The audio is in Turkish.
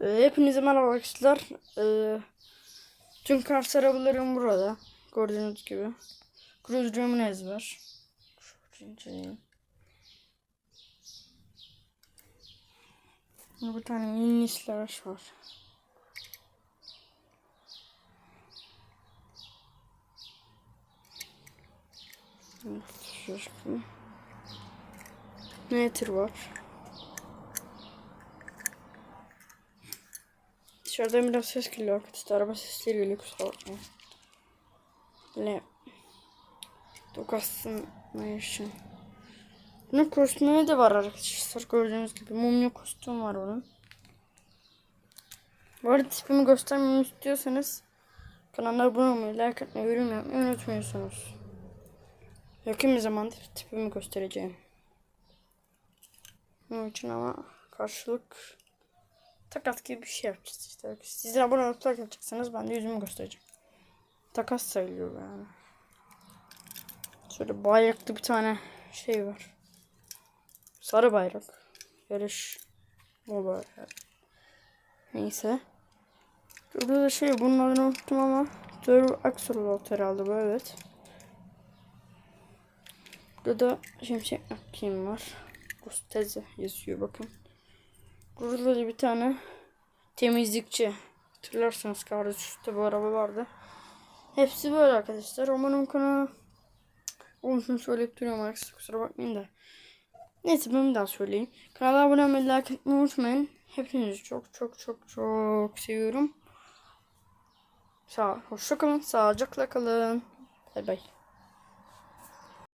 Ee, hepinize merhaba arkadaşlar. Ee, tüm kart arabalarım burada. Gördüğünüz gibi. Cruise Ramirez var. Burada bir tane mini slash var. Evet. Nether var. Dışarıdan biraz ses geliyor arkadaşlar. Araba sesleri geliyor kusura bakmayın. Böyle dokasın için. Bunun kostümü de var arkadaşlar. Gördüğünüz gibi mumya kostüm var onun. Bu arada tipimi göstermemi istiyorsanız kanala abone olmayı, like atmayı, yorum yapmayı unutmuyorsunuz. Yakın bir zamanda tipimi göstereceğim. Bunun için ama karşılık takas gibi bir şey yapacağız işte. Siz de abone olup like yapacaksınız ben de yüzümü göstereceğim. Takas sayılıyor yani. Şöyle bayraklı bir tane şey var. Sarı bayrak. Yarış. O bayrak. Neyse. Burada da şey bunun adını unuttum ama Dörr Axolot herhalde bu evet. Burada da Şimşek McQueen var. Gusteze yazıyor bakın. Burada da bir tane temizlikçi. Hatırlarsanız kardeş üstte bu araba vardı. Hepsi böyle arkadaşlar. Umarım kanalı olmuşunu söyleyip duruyorum arkadaşlar. Kusura bakmayın da. Neyse ben bir daha söyleyeyim. Kanala abone olmayı, like etmeyi unutmayın. Hepinizi çok çok çok çok seviyorum. Sağ, hoşça kalın. Sağlıcakla kalın. Bay bay.